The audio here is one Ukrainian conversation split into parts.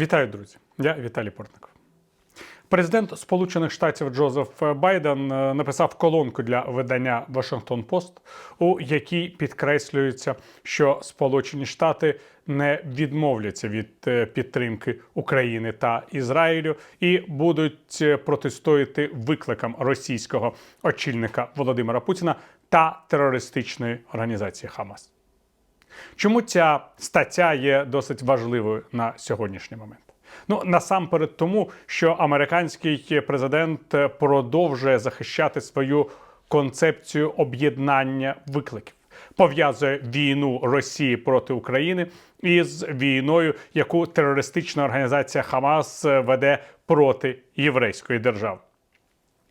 Вітаю, друзі! Я Віталій Портников. Президент Сполучених Штатів Джозеф Байден е, написав колонку для видання Вашингтон Пост, у якій підкреслюється, що Сполучені Штати не відмовляться від е, підтримки України та Ізраїлю і будуть е, протистояти викликам російського очільника Володимира Путіна та терористичної організації Хамас. Чому ця стаття є досить важливою на сьогоднішній момент? Ну насамперед, тому що американський президент продовжує захищати свою концепцію об'єднання викликів, пов'язує війну Росії проти України із війною, яку терористична організація Хамас веде проти єврейської держави.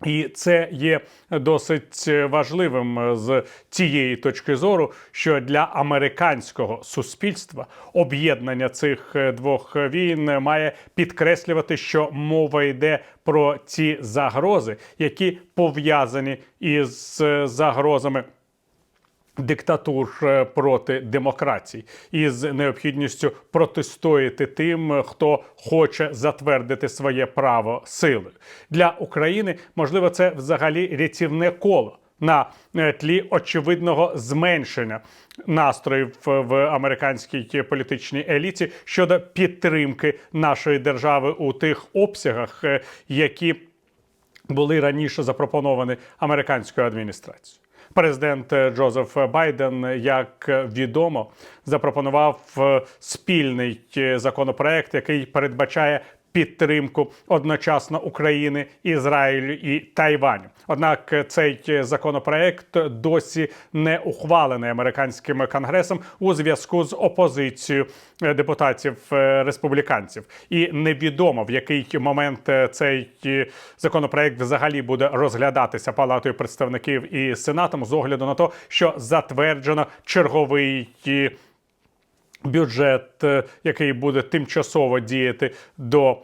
І це є досить важливим з цієї точки зору, що для американського суспільства об'єднання цих двох війн має підкреслювати, що мова йде про ці загрози, які пов'язані із загрозами. Диктатур е, проти демократій із необхідністю протистояти тим, хто хоче затвердити своє право сили для України. Можливо, це взагалі рятівне коло на е, тлі очевидного зменшення настроїв в американській політичній еліті щодо підтримки нашої держави у тих обсягах, е, які були раніше запропоновані американською адміністрацією. Президент Джозеф Байден, як відомо, запропонував е, спільний е, законопроект, який передбачає підтримку одночасно України, Ізраїлю і Тайваню. Однак цей законопроект досі не ухвалений американським конгресом у зв'язку з опозицією депутатів е, республіканців, і невідомо в який момент цей законопроект взагалі буде розглядатися палатою представників і сенатом з огляду на те, що затверджено черговий бюджет, е, який буде тимчасово діяти до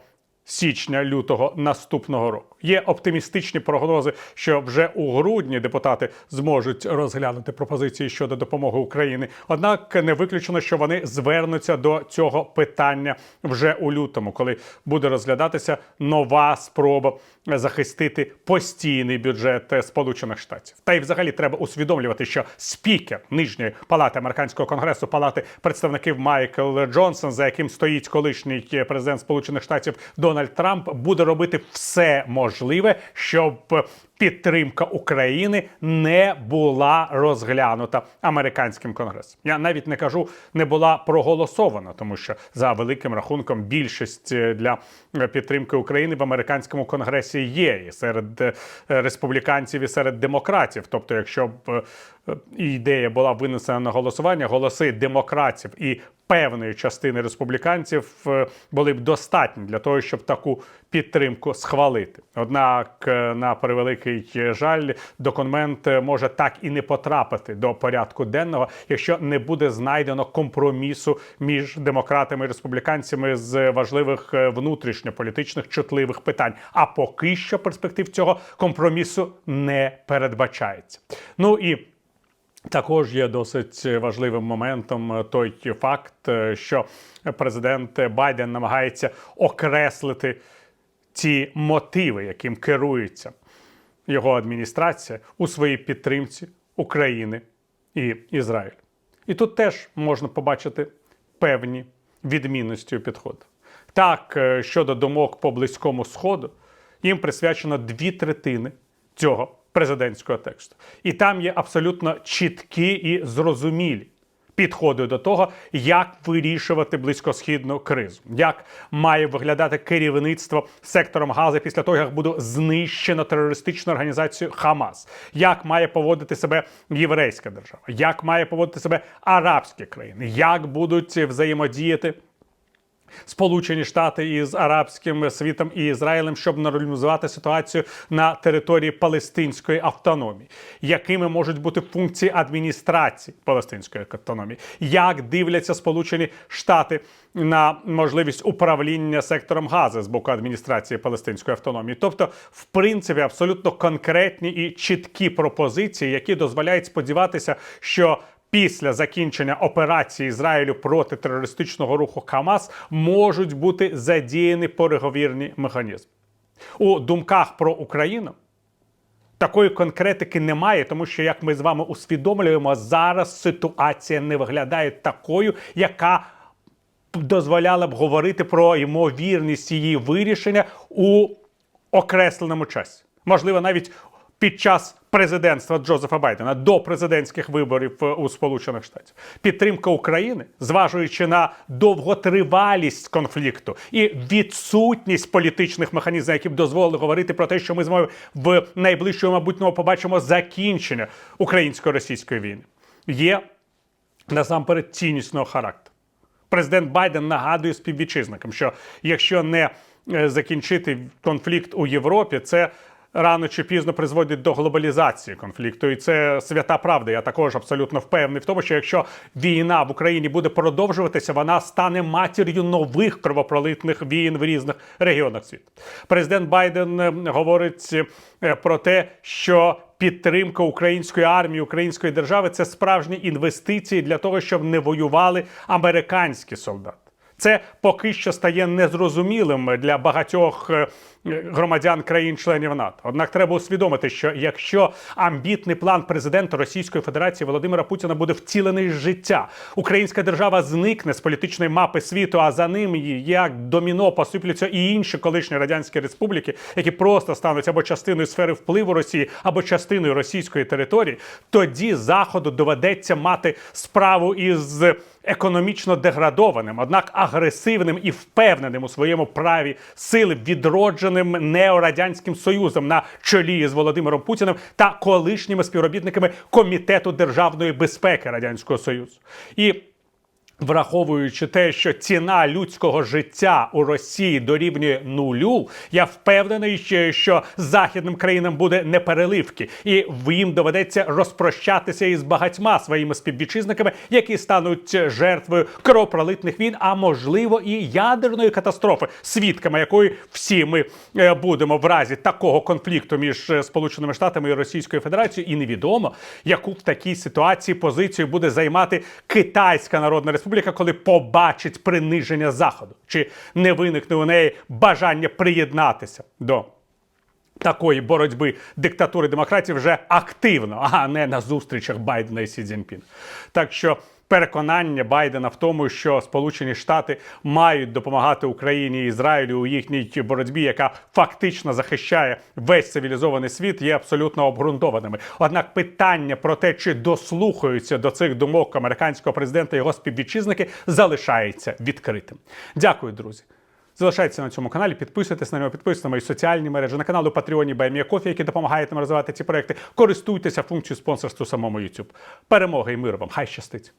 січня-лютого наступного року. Є оптимістичні прогнози, що вже у грудні депутати зможуть розглянути пропозиції щодо допомоги Україні. Однак не виключено, що вони звернуться до цього питання вже у лютому, коли буде розглядатися нова спроба захистити постійний бюджет Сполучених Штатів. Та й взагалі треба усвідомлювати, що спікер нижньої палати американського конгресу, палати представників Майкл Джонсон, за яким стоїть колишній президент Сполучених Штатів Дональд Трамп, буде робити все можливе, щоб підтримка України не була розглянута американським конгресом. Я навіть не кажу, не була проголосована, тому що за великим рахунком більшість для підтримки України в американському конгресі є і серед республіканців, і серед демократів. Тобто, якщо б ідея була винесена на голосування, голоси демократів і певної частини республіканців були б достатні для того, щоб таку підтримку схвалити. Однак, на превеликий жаль, документ може так і не потрапити до порядку денного, якщо не буде знайдено компромісу між демократами і республіканцями з важливих внутрішньополітичних чутливих питань. А поки що перспектив цього компромісу не передбачається. Ну і також є досить важливим моментом той факт, що президент Байден намагається окреслити ці мотиви, яким керується його адміністрація у своїй підтримці України і Ізраїлю. І тут теж можна побачити певні відмінності у підходу. Так, щодо думок по близькому сходу, їм присвячено дві третини цього президентського тексту. І там є абсолютно чіткі і зрозумілі підходи до того, як вирішувати близькосхідну кризу, як має виглядати керівництво сектором Гази після того, як буде знищено терористичну організацію Хамас, як має поводити себе єврейська держава, як має поводити себе арабські країни, як будуть взаємодіяти. Сполучені Штати із арабським світом і Ізраїлем, щоб нормалізувати ситуацію на території Палестинської автономії, якими можуть бути функції адміністрації Палестинської автономії, як дивляться Сполучені Штати на можливість управління сектором Гази з боку адміністрації Палестинської автономії, тобто, в принципі, абсолютно конкретні і чіткі пропозиції, які дозволяють сподіватися, що після закінчення операції Ізраїлю проти терористичного руху Хамас можуть бути задіяні переговірні механізми. У думках про Україну такої конкретики немає, тому що, як ми з вами усвідомлюємо, зараз ситуація не виглядає такою, яка дозволяла б говорити про ймовірність її вирішення у окресленому часі. Можливо, навіть під час президентства Джозефа Байдена до президентських виборів е, у Сполучених Штатів. Підтримка України, зважуючи на довготривалість конфлікту і відсутність політичних механізмів, які б дозволили говорити про те, що ми з вами в найближчому майбутньому побачимо закінчення українсько-російської війни, є насамперед ціннісного характеру. Президент Байден нагадує співвітчизникам, що якщо не е, закінчити конфлікт у Європі, це рано чи пізно призводить до глобалізації конфлікту. І це свята правда. Я також абсолютно впевнений в тому, що якщо війна в Україні буде продовжуватися, вона стане матір'ю нових кровопролитних війн в різних регіонах світу. Президент Байден е, говорить е, про те, що підтримка української армії, української держави це справжні інвестиції для того, щоб не воювали американські солдати. Це поки що стає незрозумілим для багатьох е, громадян країн-членів НАТО. Однак треба усвідомити, що якщо амбітний план президента Російської Федерації Володимира Путіна буде втілений з життя, українська держава зникне з політичної мапи світу, а за ним як доміно посипляться і інші колишні радянські республіки, які просто стануть або частиною сфери впливу Росії, або частиною російської території, тоді заходу доведеться мати справу із економічно деградованим, однак агресивним і впевненим у своєму праві сили відродженим неорадянським союзом на чолі з Володимиром Путіним та колишніми співробітниками комітету державної безпеки радянського союзу і. Враховуючи те, що ціна людського життя у Росії дорівнює нулю, я впевнений, що- західним країнам буде непереливки, і їм доведеться розпрощатися із багатьма своїми співвітчизниками, які стануть жертвою кровопролитних війн, а можливо і ядерної катастрофи, свідками якої всі ми е, будемо в разі такого конфлікту між е, Сполученими Штатами і Російською Федерацією, і невідомо, яку в такій ситуації позицію буде займати Китайська Народна Республіка, коли побачить приниження Заходу, чи не виникне у неї бажання приєднатися до такої боротьби диктатури демократії вже активно, а не на зустрічах Байдена і Сі Цзіньпіна. Так що переконання Байдена в тому, що Сполучені Штати мають допомагати Україні і Ізраїлю у їхній боротьбі, яка фактично захищає весь цивілізований світ, є абсолютно обґрунтованими. Однак питання про те, чи дослухаються до цих думок американського президента і його співвітчизники, залишається відкритим. Дякую, друзі. Залишайтеся на цьому каналі, підписуйтесь на нього, підписуйтесь на мої соціальні мережі, на канал у Патреоні Кофі, які допомагають нам розвивати ці проекти. Користуйтеся функцією спонсорства самому YouTube. Перемоги і миру вам! Хай щастить!